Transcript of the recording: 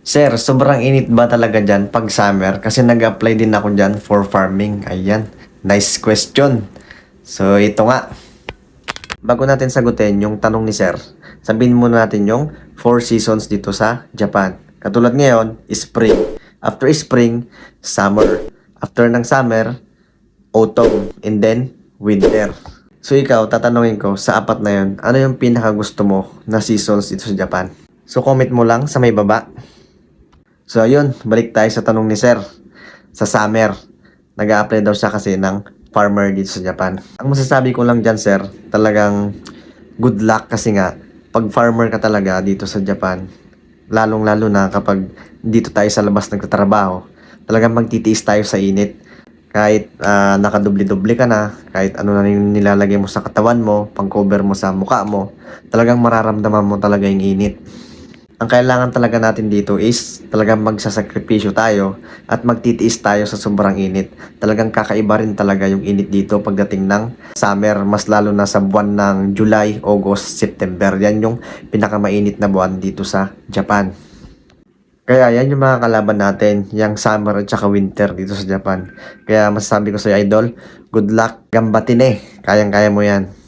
Sir, sobrang init ba talaga dyan pag summer? Kasi nag-apply din ako dyan for farming. Ayan, nice question. So, ito nga. Bago natin sagutin yung tanong ni Sir, sabihin muna natin yung four seasons dito sa Japan. Katulad ngayon, spring. After spring, summer. After ng summer, autumn. And then, winter. So ikaw, tatanungin ko, sa apat na yun, ano yung pinaka gusto mo na seasons dito sa Japan? So comment mo lang sa may baba. So ayun, balik tayo sa tanong ni Sir. Sa summer, nag apply daw siya kasi ng farmer dito sa Japan. Ang masasabi ko lang dyan, Sir, talagang good luck kasi nga, pag farmer ka talaga dito sa Japan, lalong-lalo na kapag dito tayo sa labas nagtatrabaho, talagang magtitiis tayo sa init. Kahit ah, nakadubli-dubli ka na, kahit ano na yung nilalagay mo sa katawan mo, pang-cover mo sa mukha mo, talagang mararamdaman mo talaga yung init. Ang kailangan talaga natin dito is talagang magsasakripisyo tayo at magtitiis tayo sa sobrang init. Talagang kakaiba rin talaga yung init dito pagdating ng summer, mas lalo na sa buwan ng July, August, September. Yan yung pinakamainit na buwan dito sa Japan. Kaya yan yung mga kalaban natin, yung summer at saka winter dito sa Japan. Kaya masasabi ko sa idol, good luck, gambatin eh. Kayang-kaya mo yan.